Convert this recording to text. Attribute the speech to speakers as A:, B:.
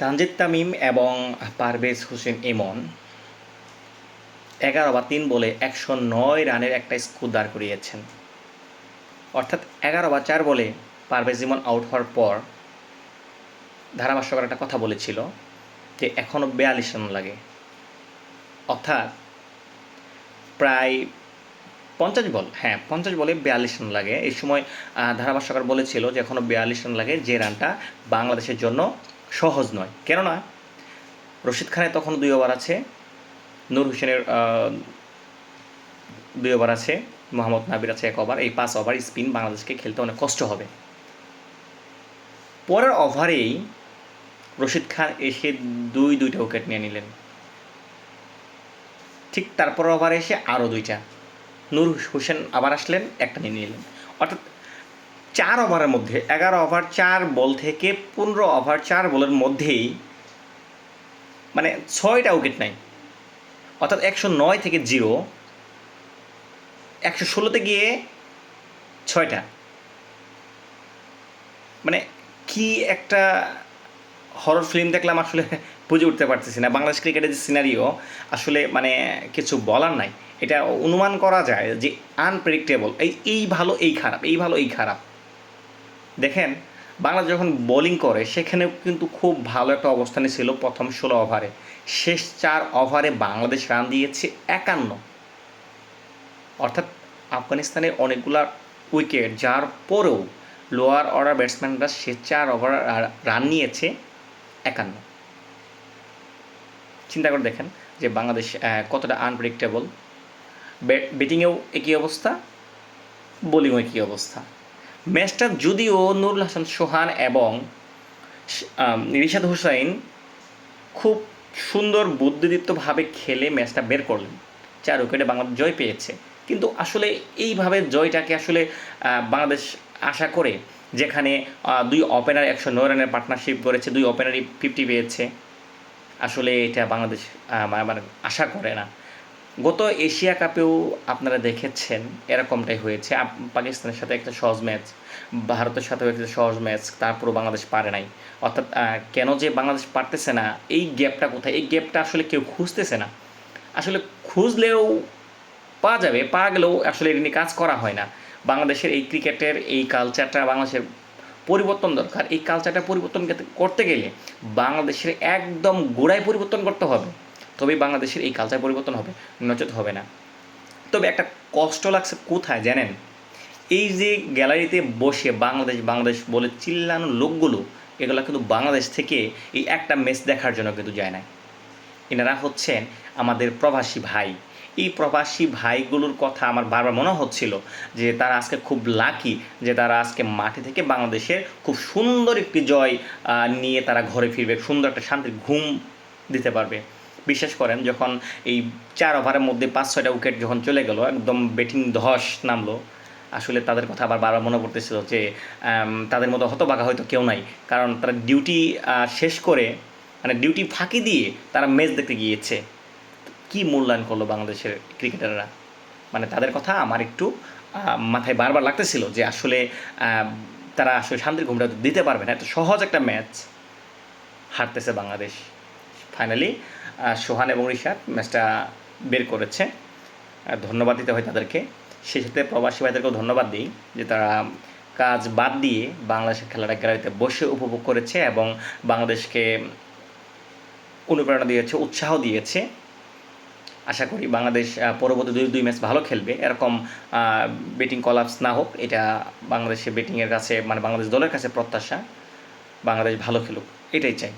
A: তানজিদ তামিম এবং পারভেজ হোসেন ইমন এগারো বা তিন বলে একশো নয় রানের একটা স্কোর দাঁড় করিয়েছেন। অর্থাৎ এগারো বা চার বলে পারভেজ ইমন আউট হওয়ার পর ধারাভাষ্যকার একটা কথা বলেছিল যে এখনও বিয়াল্লিশ রান লাগে। অর্থাৎ প্রায় পঞ্চাশ বল হ্যাঁ পঞ্চাশ বলে বিয়াল্লিশ রান লাগে। এই সময় ধারাভাষ্যকার বলেছিল যে এখনও বিয়াল্লিশ রান লাগে যে রানটা বাংলাদেশের জন্য সহজ নয়। কেননা, রশিদ খানের তখন দুই ওভার আছে, নূর হোসেনের দুই ওভার আছে, মোহাম্মদ নাবির আছে এক ওভার। এই পাঁচ ওভার স্পিন বাংলাদেশকে খেলতে অনেক কষ্ট হবে। পরের ওভারেই রশিদ খান এসে দুই, দুইটা উইকেট নিয়ে নিলেন। ঠিক তারপর ওভারে এসে আরও দুইটা। নূর হোসেন আবার আসলেন, একটা নিয়ে নিলেন। অর্থাৎ চার ওভারের মধ্যে, এগারো ওভার চার বল থেকে পনেরো ওভার চার বলের মধ্যেই মানে ছয়টা উইকেট নাই। অর্থাৎ একশো নয় থেকে জিরো একশো ষোলোতে গিয়ে ছয়টা। মানে কি একটা হরর ফিল্ম দেখলাম আসলে বুঝে উঠতে পারতেছি না। বাংলাদেশ ক্রিকেটের যে সিনারিও আসলে মানে কিছু বলার নাই। এটা অনুমান করা যায় যে আনপ্রেডিক্টেবল এই এই ভালো, এই খারাপ, এই ভালো, এই খারাপ। দেখেন বাংলাদেশ যখন বোলিং করে, সেখানেও কিন্তু খুব ভালো একটা অবস্থানে ছিল প্রথম ষোলো ওভারে শেষ চার ওভারে বাংলাদেশ রান দিয়েছে একান্ন। অর্থাৎ আফগানিস্তানের অনেকগুলা উইকেট যার পরেও লোয়ার অর্ডার ব্যাটসম্যানরা সে চার ওভার রান নিয়েছে একান্ন। চিন্তা করে দেখেন যে বাংলাদেশ কতটা আনপ্রেডিক্টেবল ব্যাটিংয়েও একই অবস্থা বোলিংও একই অবস্থা। ম্যাচটা যদিও নুরুল হাসান সোহান এবং রিশাদ হুসাইন খুব সুন্দর বুদ্ধিদীপ্তভাবে খেলে ম্যাচটা বের করলেন। চার উইকেটে বাংলাদেশ জয় পেয়েছে। কিন্তু আসলে এইভাবে জয়টাকে আসলে বাংলাদেশ আশা করে যেখানে দুই ওপেনার একশো নয় রানের পার্টনারশিপ করেছে দুই ওপেনারই ফিফটি পেয়েছে আসলে এটা বাংলাদেশ আহ, মানে আশা করে না। গত এশিয়া কাপেও আপনারা দেখেছেন এরকমটাই হয়েছে। পাকিস্তানের সাথে একটা সহজ ম্যাচ, ভারতের সাথেও একটা সহজ ম্যাচ, তারপরও বাংলাদেশ পারে নাই। অর্থাৎ কেন যে বাংলাদেশ পারতেছে না, এই গ্যাপটা কোথায়? এই গ্যাপটা আসলে কেউ খুঁজতেছে না। আসলে খুঁজলেও পাওয়া যাবে, পাওয়া গেলেও আসলে এটা নিয়ে কাজ করা হয় না। বাংলাদেশের এই ক্রিকেটের এই কালচারটা বাংলাদেশের পরিবর্তন দরকার। এই কালচারটা পরিবর্তন করতে গেলে বাংলাদেশের একদম গোড়ায় পরিবর্তন করতে হবে। তবেই বাংলাদেশের এই কালচার পরিবর্তন হবে নচেত হবে না। তবে একটা কষ্ট লাগছে কোথায় জানেন? এই যে গ্যালারিতে বসে বাংলাদেশ বাংলাদেশ বলে চিল্লানো লোকগুলো, এগুলো কিন্তু বাংলাদেশ থেকে এই একটা ম্যাচ দেখার জন্য কিন্তু যায় না এনারা হচ্ছেন আমাদের প্রবাসী ভাই। এই প্রবাসী ভাইগুলোর কথা আমার বারবার মনে হচ্ছিল যে তারা আজকে খুব লাকি যে তারা আজকে মাঠে থেকে বাংলাদেশের খুব সুন্দর একটি জয় নিয়ে তারা ঘরে ফিরবে, সুন্দর একটা শান্তির ঘুম দিতে পারবে। বিশ্বাস করেন যখন এই চার ওভারের মধ্যে পাঁচ, ছয়টা উইকেট যখন চলে গেল, একদম ব্যাটিং ধস নামলো। আসলে তাদের কথা আবার বারবার মনে পড়তেছিল যে তাদের মতো হতবাগা হয়তো কেউ নাই। কারণ তারা ডিউটি শেষ করে মানে ডিউটি ফাঁকি দিয়ে তারা ম্যাচ দেখতে গিয়েছে। কি মূল্যায়ন করল বাংলাদেশের ক্রিকেটাররা? মানে তাদের কথা আমার একটু মাথায় বারবার লাগতেছিল যে আসলে তারা আসলে শান্তির ঘুমটা দিতে পারবে না। এত সহজ একটা ম্যাচ হারতেছে বাংলাদেশ। ফাইনালি সোহান এবং রিশাদ ম্যাচটা বের করেছে। ধন্যবাদ দিতে হয় তাদেরকে। সেই সাথে প্রবাসী ভাইদেরকেও ধন্যবাদ দিই যে তারা কাজ বাদ দিয়ে বাংলাদেশের খেলাটা গ্যালারিতে বসে উপভোগ করেছে এবং বাংলাদেশকে অনুপ্রেরণা দিয়েছে, উৎসাহ দিয়েছে। আশা করি বাংলাদেশ পরবর্তী দুই দুই ম্যাচ ভালো খেলবে। এরকম ব্যাটিং কলাপস না হোক, এটা বাংলাদেশের ব্যাটিংয়ের কাছে মানে বাংলাদেশ দলের কাছে প্রত্যাশা। বাংলাদেশ ভালো খেলুক, এটাই চাই।